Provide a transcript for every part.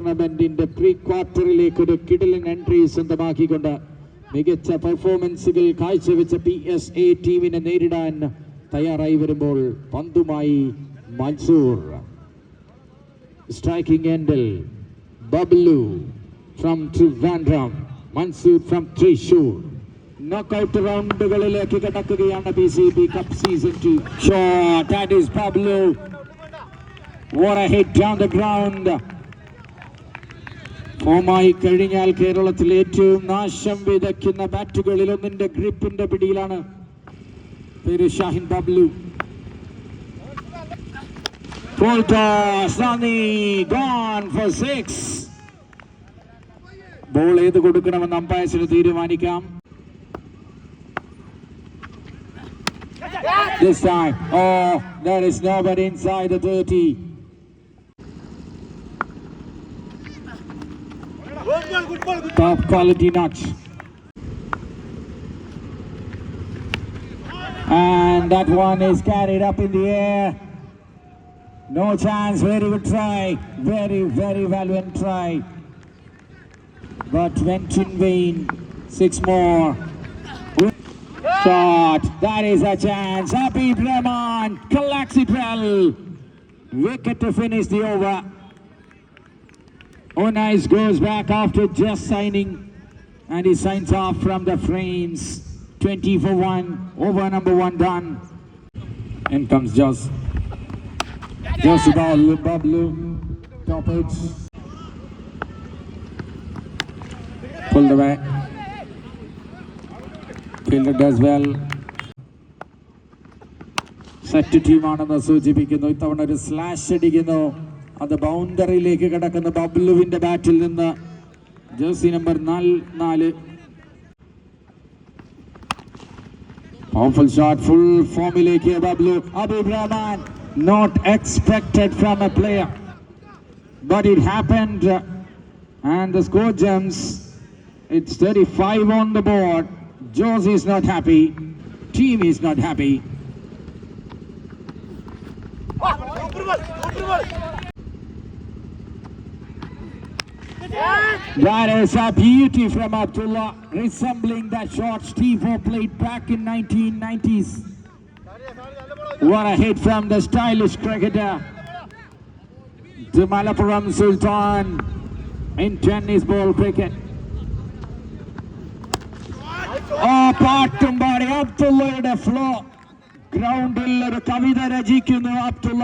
ടൂർണമെന്റിന്റെ pre ക്വാർട്ടറിലേക്ക് ഒരു കിടിലൻ entry സ്വന്തമാക്കിക്കൊണ്ട് മികച്ച പെർഫോമൻസുകൾ കാഴ്ചവെച്ച പി എസ് എ ടീമിനെ നേരിടാൻ തയ്യാറായി വരുമ്പോൾ പന്തുമായി മൻസൂർ. സ്ട്രൈക്കിംഗ് എൻഡിൽ Bablu from Trivandrum Mansoor from Thrissur knockout റൗണ്ടുകളിലേക്ക് കടക്കുകയാണ് B C B cup season two shot Bablu What a hit down the ground. ഫോമായി കഴിഞ്ഞാൽ കേരളത്തിൽ ഏറ്റവും നാശം വിതയ്ക്കുന്ന ബാറ്റുകളിൽ ഒന്നിന്റെ ഗ്രിപ്പിന്റെ പിടിയിലാണ്. പേര് ഷാഹിൻ ബാബ്ലു. ബോൾ ഏത് കൊടുക്കണമെന്ന് അമ്പയസിന് തീരുമാനിക്കാം. This time, oh, there is nobody inside the 30. Top quality notch. And that one is carried up in the air. No chance, very good try. Very, very valiant try. But went in vain. Six more. Shot. That is a chance. Happy Brahman collects it well. Wicket to finish the over. Onais goes back after just signing and he signs off from the frames. 20 for 1, over number 1 done. In comes Joss. Joss ball, Bablu, top edge. Pulled away. Fielder does well. Set ടീമാണെന്ന് സൂചിപ്പിക്കുന്നു ഇത്തവണ ഒരു slash അടിക്കുന്നു അത് ബൗണ്ടറിയിലേക്ക് കിടക്കുന്ന ബബ്ലുവിന്റെ ബാറ്റിൽ നിന്ന് jersey number നാല് പവർഫുൾ ഷോട്ട് ഫുൾ ഫോമിലേക്ക് Bablu. Abeeb Rahman not expected from a player but it happened and and the score jumps. It's 35 on the board. Jose is not happy. Team is not happy. That is a beauty from Abdullah, resembling that shot Steve O played back in 1990s. What a hit from the stylish cricketer. The Malappuram Sultan in tennis ball cricket. ആ പാട്ടും പാടി അബ്ദുള്ളയുടെ flow ഗ്രൗണ്ടിൽ ഒരു കവിത രചിക്കുന്നു അബ്ദുള്ള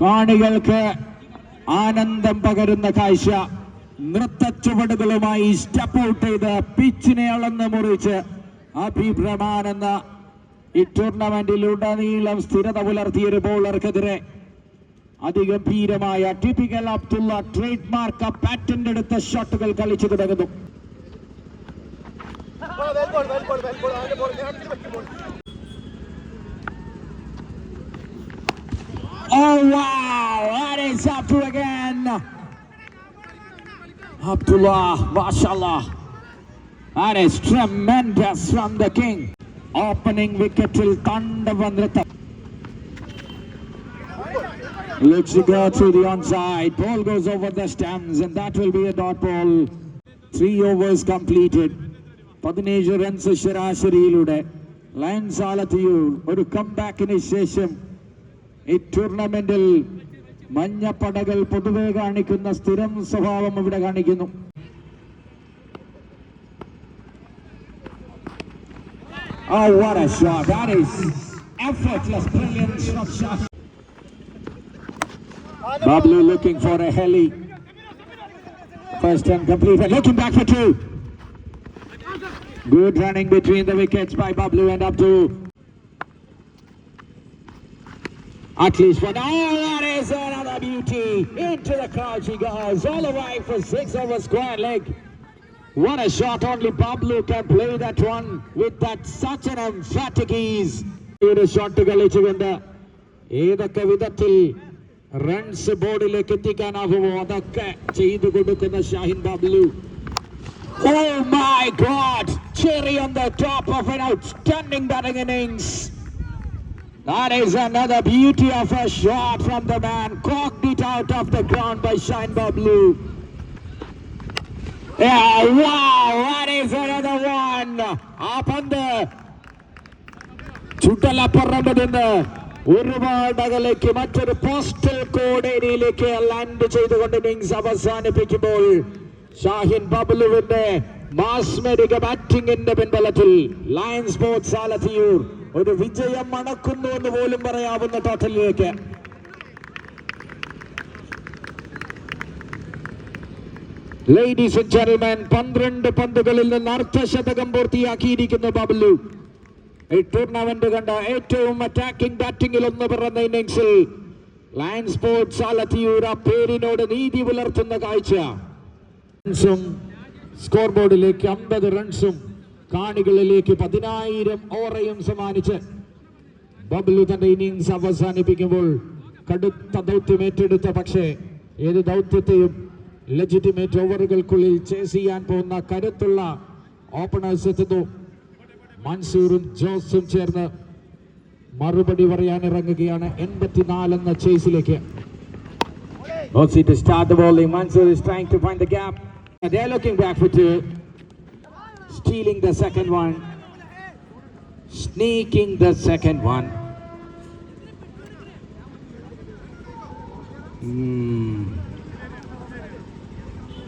കാണികൾക്ക് ആനന്ദം പകരുന്ന കാഴ്ച. നൃത്തച്ചുവടുകളുമായി step out ചെയ്ത് പിച്ചിനെ അളന്ന് മുറിച്ച് അഭിഭ്രമാൻ എന്ന ഈ ടൂർണമെന്റിൽ ഉടനീളം സ്ഥിരത പുലർത്തിയ ഒരു ബോളർക്കെതിരെ അതിഗംഭീരമായ typical Abdulla trade mark patent എടുത്ത ഷോട്ടുകൾ കളിച്ചു തുടങ്ങുന്നു. Oh up to again. Abdullah, mashallah. That is tremendous from the king. Opening wicket till Tandavandrita. Looks to go through the onside. Ball goes over the stumps and that will be a dot ball. Three overs completed. പതിനേഴ് runs ശരാശരിയിലൂടെ lions Alathiyur ഒരു കംബാക്കിന് ശേഷം ഈ ടൂർണമെന്റിൽ മഞ്ഞപ്പടകൾ പൊതുവെ കാണിക്കുന്ന സ്ഥിരം സ്വഭാവം ഇവിടെ കാണിക്കുന്നു Oh, what a shot. That is effortless brilliance from shot. Bablu looking for a heli. First and complete. And looking back for two. Good running between the wickets by Bablu and Abdul. At least one. Oh, that is another beauty. Into the crowd she goes. All the way for six over square leg. What a shot. Only Bablu can play that one with that such an emphatic ease. ഒരു shot കളിച്ചുകൊണ്ട് ഏതൊക്കെ വിധത്തിൽ runs ബോർഡിലേക്ക് എത്തിക്കാനാകുമോ അതൊക്കെ ചെയ്തു കൊടുക്കുന്ന Shahin ബാബ്ലു Oh my God! Cherry on the top of an outstanding batting innings. That is another beauty of a shot from the man. Cocked it out of the ground by Shine Bablu. Yeah, wow, that is another one. ആ the ചുട്ടലപ്പുറത്ത് നിന്ന് ഒരുപാട് അകലേക്ക് മറ്റൊരു postal code ഏരിയയിലേക്ക് land ചെയ്തുകൊണ്ട് innings അവസാനിപ്പിക്കുമ്പോൾ ഷാഹിൻ ബബ്ലുവിന്റെ മാസ്മരിക ബാറ്റിംഗിന്റെ പിൻബലത്തിൽ ലയൺസ് സ്പോർട്സ് ആലത്തിയൂർ ഒരു വിജയം മണക്കുന്നു എന്ന് പോലും പറയാവുന്ന ടോട്ടലിലേക്ക് ലേഡീസ് ആൻഡ് ജെന്റിൽമാൻ പന്ത്രണ്ട് പന്തുകളിൽ നിന്ന് അർദ്ധശതകം പൂർത്തിയാക്കിയിരിക്കുന്നു ബബ്ലു. ഈ ടൂർണമെന്റ് കണ്ട ഏറ്റവും അറ്റാക്കിംഗ് ബാറ്റിംഗിൽ ഒന്ന് പിറന്ന ഇന്നിംഗ്സിൽ ലയൺ സ്പോർട്സ് ആലത്തിയൂർ പേരിനോട് നീതി പുലർത്തുന്ന കാഴ്ച. റൺസും സ്കോർ ബോർഡിലേക്ക് അമ്പത് റൺസും കാണികളിലേക്ക് പതിനായിരം ഓറയും സമ്മാനിച്ച് ബബ്ലു തന്റെ ഇന്നിങ്സ് അവസാനിപ്പിക്കുമ്പോൾ കടുത്ത ദൗത്യം ഏറ്റെടുത്ത പക്ഷേ ഏത് ദൗത്യത്തെയും ലെജിറ്റിമേറ്റ് ഓവറുകൾക്കുള്ളിൽ ചേസ് ചെയ്യാൻ പോകുന്ന കരുത്തുള്ള ഓപ്പണേഴ്സ് എത്തുന്നു മൻസൂറും ജോസും ചേർന്ന് മറുപടി പറയാൻ ഇറങ്ങുകയാണ് എൺപത്തിനാല് എന്ന ചേസിലേക്ക് Osi to start the bowling. Mansoor is trying to find the gap. They're looking back for two. Stealing the second one. Sneaking the second one. Hmm.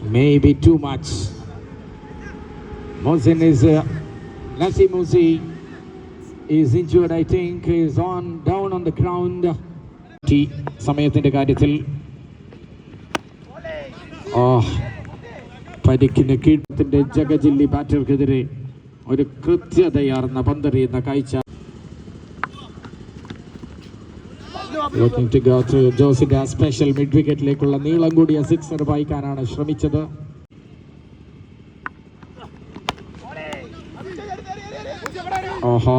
Maybe too much. Mohsin is uh, Nasi Musi is injured, I think, is on down on the ground. T സമയത്തിന്റെ കാര്യത്തിൽ ആ പരിക്കിന് കീഴത്തിന്റെ ജഗജില്ലി ബാറ്റർക്കെതിരെ ഒരു കൃത്യതയാർന്ന പന്തെറിയുന്ന കാഴ്ച. ജോസിന്റെ special mid വിക്കറ്റിലേക്കുള്ള നീളം കൂടിയ sixer വായിക്കാനാണ് ശ്രമിച്ചത്. ഓഹോ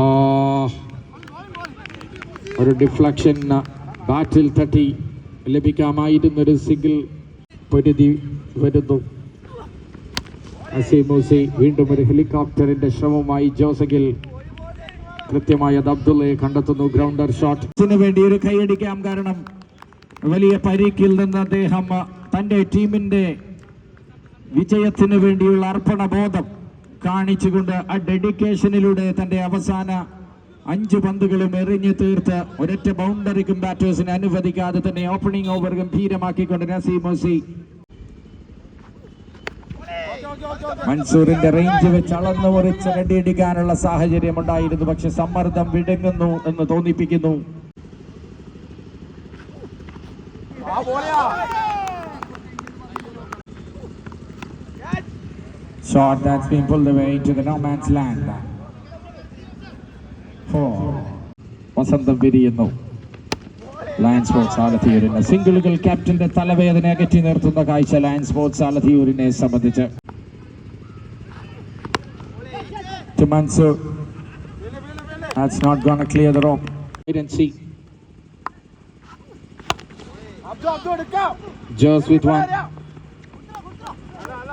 ഒരു ഡിഫ്ലക്ഷൻ ബാറ്റിൽ തട്ടി ലഭിക്കാമായിരുന്നൊരു സിംഗിൾ പൊരുതി വരുന്നു. അസീമൂസി വീണ്ടും ഒരു ഹെലികോപ്റ്ററിന്റെ ശ്രമമായി ജോസഗിൽ കൃത്യമായ അബ്ദുള്ളയെ കണ്ടെത്തുന്നു. ഗ്രൗണ്ടർ ഷോട്ട് വേണ്ടി ഒരു കൈയടിക്കാം കാരണം വലിയ പരീക്കിൽ നിന്ന് അദ്ദേഹം തന്റെ ടീമിന്റെ വിജയത്തിന് വേണ്ടിയുള്ള അർപ്പണബോധം കാണിച്ചുകൊണ്ട് ആ ഡെഡിക്കേഷനിലൂടെ തന്റെ അവസാന അഞ്ച് പന്തുകളും എറിഞ്ഞു തീർത്ത് ഒരൊറ്റ ബൗണ്ടറിക്കും ബാറ്റേഴ്സിനെ അനുവദിക്കാതെ തന്നെ ഓപ്പണിംഗ് ഓവർ ഗംഭീരമാക്കിക്കൊണ്ട് നസീം മോസി മൻസൂറിന്റെ റേഞ്ച് വെച്ച് അളന്നു മുറിച്ച് റെഡിയടിക്കാനുള്ള സാഹചര്യം ഉണ്ടായിരുന്നു. പക്ഷെ സമ്മർദ്ദം വിടങ്ങുന്നു എന്ന് തോന്നിപ്പിക്കുന്നു. Shot that's been pulled away into the no man's land. Four. വസന്തം വിരിയുന്നു. Lion sports ആലത്തിയൂരിന്. സിംഗിളുകൾ ക്യാപ്റ്റന്റെ തലവേദന അകറ്റി നിർത്തുന്ന കാഴ്ച ലയൺ സ്പോർട്സ് ആലത്തിയൂരിനെ സംബന്ധിച്ച്. To Mansur. That's not gonna clear the rope. Wait and see. Just with one.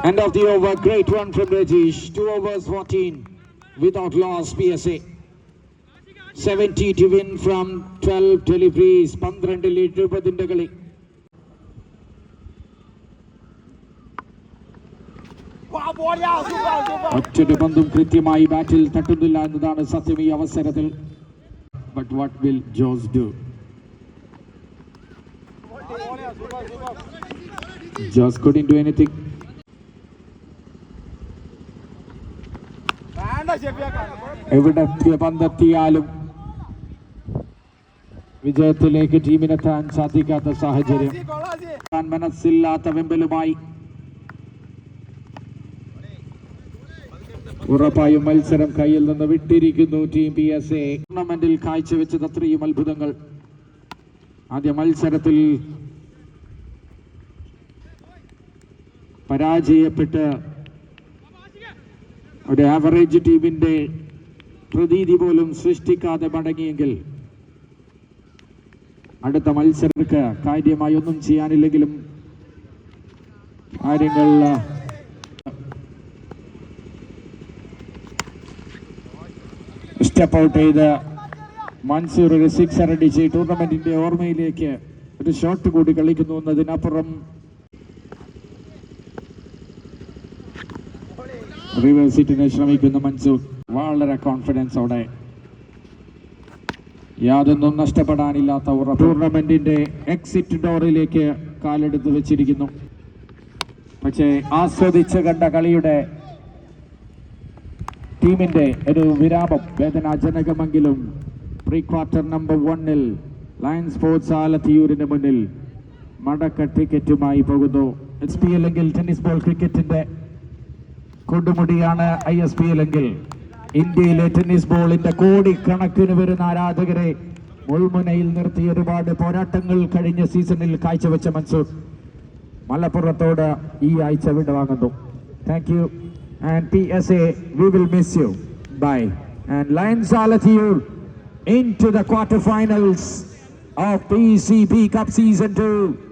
End of the over. Great one from Rajesh. Two overs 14 without loss. PSA. 70 to win from 12 deliveries. 12 ഇരുപതിന്റെ കളി ഒറ്റൊരു പന്തും കൃത്യമായി ബാറ്റിൽ തട്ടുന്നില്ല എന്നതാണ് സത്യം ഈ അവസരത്തിൽ. But what will Jose do Jose couldn't do anything എവിടെ പന്തെത്തിയാലും വിജയത്തിലേക്ക് ടീമിനെത്താൻ സാധിക്കാത്ത സാഹചര്യം. മനസ്സില്ലാത്ത വെമ്പലുമായി ഉറപ്പായും മത്സരം കയ്യിൽ നിന്ന് വിട്ടിരിക്കുന്നു ടീം പി എസ് എ. ടൂർണമെന്റിൽ കാഴ്ചവെച്ചത് അത്രയും അത്ഭുതങ്ങൾ. ആദ്യ മത്സരത്തിൽ പരാജയപ്പെട്ട് ഒരു ആവറേജ് ടീമിന്റെ പ്രതീതി പോലും സൃഷ്ടിക്കാതെ മടങ്ങിയെങ്കിൽ അടുത്ത മത്സരങ്ങൾക്ക് കാര്യമായി ഒന്നും ചെയ്യാനില്ലെങ്കിലും കാര്യങ്ങൾ സ്റ്റെപ്പ് ഔട്ട് ചെയ്ത് മൻസൂർ ഒരു സിക്സർ അടിച്ച് ടൂർണമെന്റിന്റെ ഓർമ്മയിലേക്ക് ഒരു ഷോട്ട് കൂടി കളിക്കുന്നു എന്നതിനപ്പുറം റിവേഴ്സ് ഹിറ്റിന് ശ്രമിക്കുന്ന മൻസൂർ. വളരെ കോൺഫിഡൻസോടെ യാതൊന്നും നഷ്ടപ്പെടാനില്ലാത്ത ഉറപ്പ്. ടൂർണമെന്റിന്റെ എക്സിറ്റ് ഡോറിലേക്ക് കാലെടുത്ത് വെച്ചിരിക്കുന്നു. പക്ഷേ ആസ്വദിച്ച് കണ്ട കളിയുടെ ടീമിന്റെ ഒരു വിരാമം വേദനാജനകമെങ്കിലും പ്രീ ക്വാർട്ടർ നമ്പർ വണ്ണിൽ ലയൺ സ്പോർട്സ് ആലത്തിയൂരിന് മുന്നിൽ മടക്ക ടിക്കറ്റുമായി പോകുന്നു. എസ് പി അല്ലെങ്കിൽ ടെന്നീസ് ബോൾ ക്രിക്കറ്റിന്റെ കൊടുമുടിയാണ് ഐ എസ് പി അല്ലെങ്കിൽ ഇന്ത്യയിലെ ടെന്നീസ് ബോളിന്റെ കോടിക്കണക്കിന് വരുന്ന ആരാധകരെ മുൾമുനയിൽ നിർത്തി ഒരുപാട് പോരാട്ടങ്ങൾ കഴിഞ്ഞ സീസണിൽ കാഴ്ചവെച്ച മൻസൂർ. മലപ്പുറത്തോട് ഈ ആഴ്ച വിടവാങ്ങുന്നു. Thank you. and PSA, we will miss you. Bye. And Lions Alathur into the quarterfinals of PCB Cup Season 2.